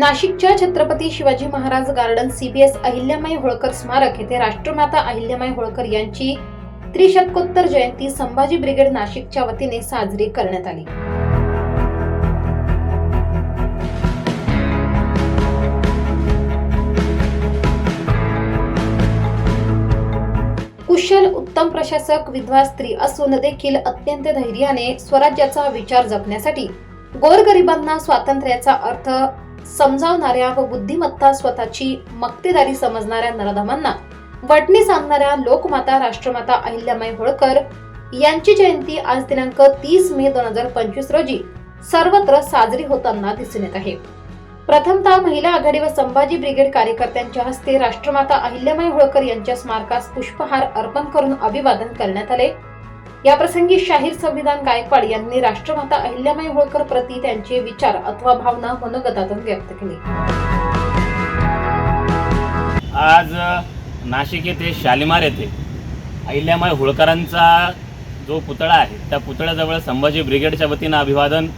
नाशिकच्या Chhatrapati Shivaji Maharaj garden CBS Ahilyamai Holkar स्मारक येथे राष्ट्रमाता अहिल्यामाई होळकर यांची त्रिशतकोत्तर जयंती संभाजी ब्रिगेड नाशिकच्या वतीने साजरी करण्यात आली. कुशल उत्तम प्रशासक विधवा स्त्री असून देखील अत्यंत धैर्याने स्वराज्याचा विचार जपण्यासाठी गोरगरिबांना स्वातंत्र्याचा अर्थ समजावणाऱ्या व बुद्धिमत्ता स्वतःची मक्तेदारी समजणाऱ्या नरधमांना वटणी सांगणाऱ्या लोकमाता राष्ट्रमाता अहिल्यामाई होळकर यांची जयंती आज दिनांक तीस मे दोन हजार पंचवीस रोजी सर्वत्र साजरी होताना दिसून येत आहे. प्रथमतः महिला आघाडी व संभाजी ब्रिगेड कार्यकर्त्यांच्या हस्ते राष्ट्रमाता अहिल्यामाई होळकर यांच्या स्मारकास पुष्पहार अर्पण करून अभिवादन करण्यात आले. याप्रसंगी शाहीर संविधान गायकवाड यांनी राष्ट्रमाता अहिल्याबाई होळकर प्रती त्यांचे विचार अथवा भावना मनोगतातून व्यक्त केली. आज नाशिक येथे शालिमार येथे अहिल्यामाई होळकरांचा जो पुतळा आहे त्या पुतळ्याजवळ संभाजी ब्रिगेडच्या वतीनं अभिवादन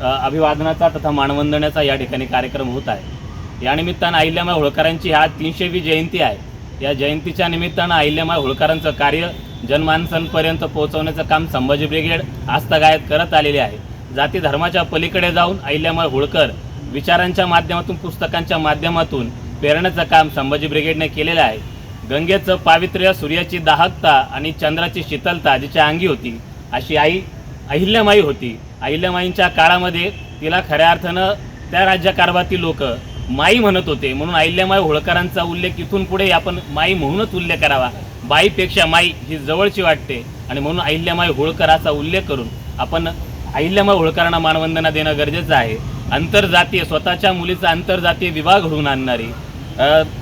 अभिवादनाचा तथा मानवंदनेचा या ठिकाणी कार्यक्रम होत आहे. या निमित्तानं अहिल्यामाई होळकरांची हा तीनशेवी जयंती आहे. या जयंतीच्या निमित्तानं अहिल्यामाई होळकरांचं कार्य जनमानसांपर्यंत पोहोचवण्याचं काम संभाजी ब्रिगेड आस्थागायत करत आलेले आहे. जाती धर्माच्या पलीकडे जाऊन अहिल्यामाई होळकर विचारांच्या माध्यमातून पुस्तकांच्या माध्यमातून पेरण्याचं काम संभाजी ब्रिगेडने केलेलं आहे. गंगेचं पावित्र्य सूर्याची दाहकता आणि चंद्राची शीतलता जिच्या अंगी होती. अशी आई अहिल्यामाई होती. अहिल्यामाईंच्या काळामध्ये तिला खऱ्या अर्थानं त्या राज्यकारभारातील लोक माई म्हणत होते. म्हणून अहिल्यामाई होळकरांचा उल्लेख इथून पुढे आपण माई म्हणूनच उल्लेख करावा. बाईपेक्षा माई ही जवळची वाटते. आणि म्हणून अहिल्यामाई होळकर असा उल्लेख करून आपण अहिल्यामाई होळकरांना मानवंदना देणं गरजेचं आहे. आंतरजातीय स्वतःच्या मुलीचा आंतरजातीय विवाह घडवून आणणारी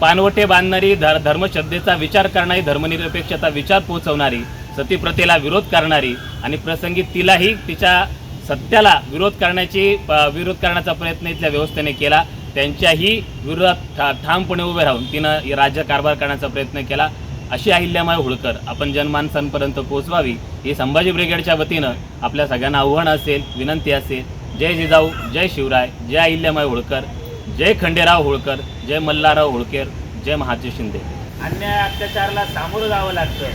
पानवटे बांधणारी धर धर्मश्रद्धेचा विचार करणारी धर्मनिरपेक्षता विचार पोहोचवणारी सतीप्रथेला विरोध करणारी आणि प्रसंगी तिलाही तिच्या सत्याला विरोध करण्याची प- विरोध करण्याचा प्रयत्न इथल्या व्यवस्थेने केला. त्यांच्याही विरोधात ठा ठामपणे उभे राहून तिनं राज्यकारभार करण्याचा प्रयत्न केला. अशी अहिल्यामाय होळकर आपण जनमानसांपर्यंत पोहोचवावी ही संभाजी ब्रिगेडच्या वतीनं आपल्या सगळ्यांना आव्हान असेल विनंती असेल. जय जिजाऊ जय शिवराय जय अहिल्यामाय होळकर जय खंडेराव होळकर जय मल्हारराव होळकर जय महाजी शिंदे. अन्याय अत्याचाराला सामोरं जावं लागतं.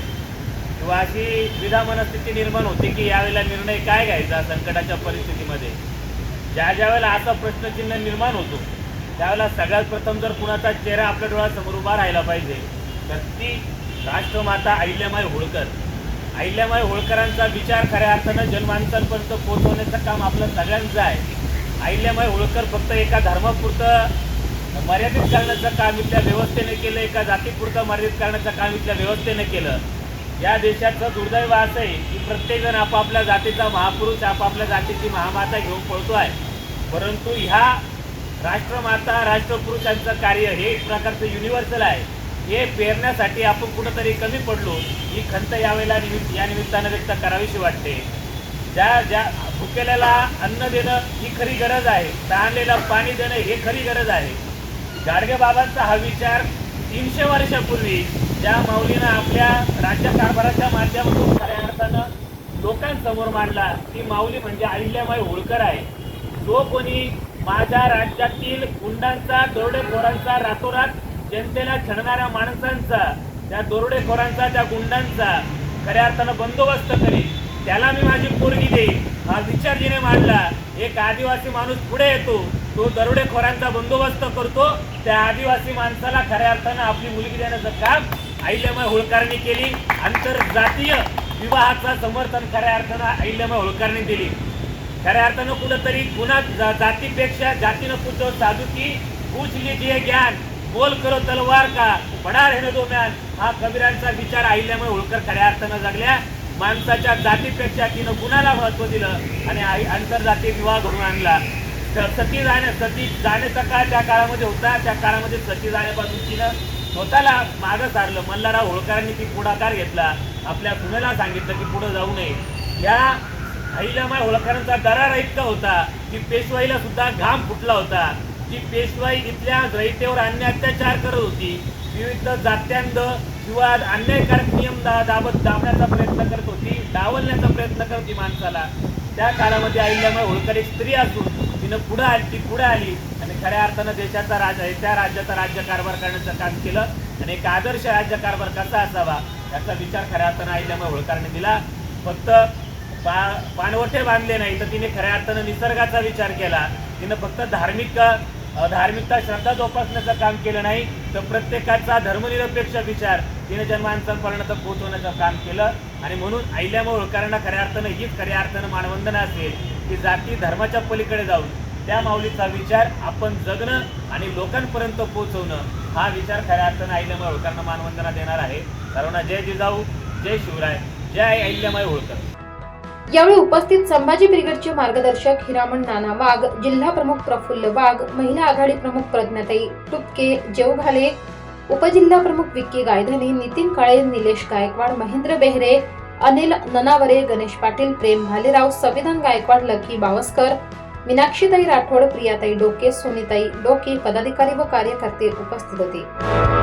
किंवा अशी द्विधा मनस्थिती निर्माण होते की यावेळेला निर्णय काय घ्यायचा संकटाच्या परिस्थितीमध्ये? ज्या ज्या वेळेला असा प्रश्नचिन्ह निर्माण होतो त्यावेळेला सगळ्यात प्रथम जर कुणाचा चेहरा आपल्या डोळ्यासमोर उभा राहिला पाहिजे तर ती राष्ट्रमाता अहिल्यामाई होळकर. अहिल्यामाई होळकरांचा विचार खऱ्या अर्थानं जनमानसांपर्यंत पोहोचवण्याचं काम आपलं सगळ्यांचं आहे. अहिल्यामाई होळकर फक्त एका धर्मापुरतं मर्यादित करण्याचं काम इथल्या व्यवस्थेने केलं एका जातीपुरतं मर्यादित करण्याचं काम इथल्या व्यवस्थेने केलं. या देशाचं दुर्दैव असं आहे की प्रत्येकजण आपापल्या जातीचा महापुरुष आपापल्या जातीची महामाता घेऊन पळतो आहे. परंतु ह्या राष्ट्रमाता राष्ट्रपुरुषांचं कार्य हे एक प्रकारचं युनिव्हर्सल आहे. हे पेरण्यासाठी आपण कुठंतरी कमी पडलो ही खंत यावेळेला निमित्त या निमित्तानं व्यक्त करावीशी वाटते. ज्या ज्या भुकेल्याला अन्न देणं ही खरी गरज आहे तहानलेला पाणी देणं हे खरी गरज आहे. गाडगेबाबांचा हा विचार तीनशे वर्षापूर्वी ज्या माऊलीनं आपल्या राज्यकारभाराच्या माध्यमातून खऱ्या अर्थानं लोकांसमोर मांडला ती माऊली म्हणजे अहिल्यामाई होळकर आहे. जो कोणी माझ्या राज्यातील गुंडांचा दरोडेखोरांचा रातोरात जनतेला छणणाऱ्या माणसांचा त्या दरोडेखोरांचा त्या गुंडांचा खऱ्या अर्थानं बंदोबस्त करीन. त्याला मी माझी पोरगी देईन. हा विचार जिने मांडला. एक आदिवासी माणूस पुढे येतो. तो दरोडेखोरांचा बंदोबस्त करतो. त्या आदिवासी माणसाला खऱ्या अर्थानं आपली मुलगी देण्याचं काम अहिल्यामाई होळकरांनी केली. आंतरजातीय विवाहाचं समर्थन खऱ्या अर्थानं अहिल्यामाई होळकरांनी दिली. खऱ्या अर्थानं कुठंतरी पुन्हा जातीपेक्षा जातीनं पुढचं साधू की पूजली जे ज्ञान बोल करो तलवार का? बडा रहने दो म्यान हा कबीरांचा विचार अहिल्यामुळे होळकर खऱ्या अर्थानं जगल्या. माणसाच्या जातीपेक्षा तिनं गुणाला महत्त्व दिलं आणि आई आंतरजातीय विवाह घडून आणला. तर सती जाण्या सती जाण्याचा काळ त्या काळामध्ये होता. त्या काळामध्ये सती जाण्यापासून तिनं स्वतःला मागं सारलं. मल्हारराव होळकरांनी ती पुढाकार घेतला. आपल्या सुनेला सांगितलं की पुढं जाऊ नये. या अहिल्यामाई होळकरांचा दरार इतका होता. की पेशवाईला सुद्धा घाम फुटला होता. जी पेशवाई इथल्या रहितेवर अन्याय अत्याचार करत होती. विविध जात्यांद किंवा अन्यायकारक नियम दा दाबत दाबण्याचा प्रयत्न करत होती डावलण्याचा प्रयत्न करत होती माणसाला. त्या काळामध्ये आईल्यामुळे होळकर एक स्त्री असून तिनं पुढं आली ती पुढं आली. आणि खऱ्या अर्थानं देशाचा राज आहे. त्या राज्याचा राज्यकारभार करण्याचं काम केलं आणि एक आदर्श राज्यकारभार कसा असावा याचा विचार खऱ्या अर्थानं आईल्यामुळे होळकरने दिला. फक्त पा पाणवठे बांधले नाही तर तिने खऱ्या अर्थानं निसर्गाचा विचार केला. तिनं फक्त धार्मिक धार्मिकता श्रद्धा जोपासण्याचं काम केलं नाही तर प्रत्येकाचा धर्मनिरपेक्ष विचार तिने जनमानसांपर्यंत पोहोचवण्याचं काम केलं. आणि म्हणून अहिल्याबाई होळकरांना खऱ्या अर्थानं हीच खऱ्या अर्थानं मानवंदना असेल की जाती धर्माच्या पलीकडे जाऊन त्या माऊलीचा विचार आपण जगणं आणि लोकांपर्यंत पोहोचवणं हा विचार खऱ्या अर्थानं अहिल्याबाई होळकरांना मानवंदना देणार आहे. सर्वांना जय जिजाऊ जय शिवराय जय अहिल्याबाई होळकर यावेळी उपस्थित संभाजी ब्रिगेडचे मार्गदर्शक हिरामण नाना वाघ जिल्हा प्रमुख प्रफुल्ल वाघ महिला आघाडी प्रमुख प्रज्ञाताई टुपके जेवघाले उपजिल्हा प्रमुख विक्की गायधनी नितीन काळे निलेश गायकवाड महेंद्र बेहरे अनिल ननावरे गणेश पाटील प्रेम भालेराव संविधान गायकवाड लकी बावस्कर मीनाक्षीताई राठोड प्रियाताई डोके सुनीताई डोके पदाधिकारी व कार्यकर्ते उपस्थित होते.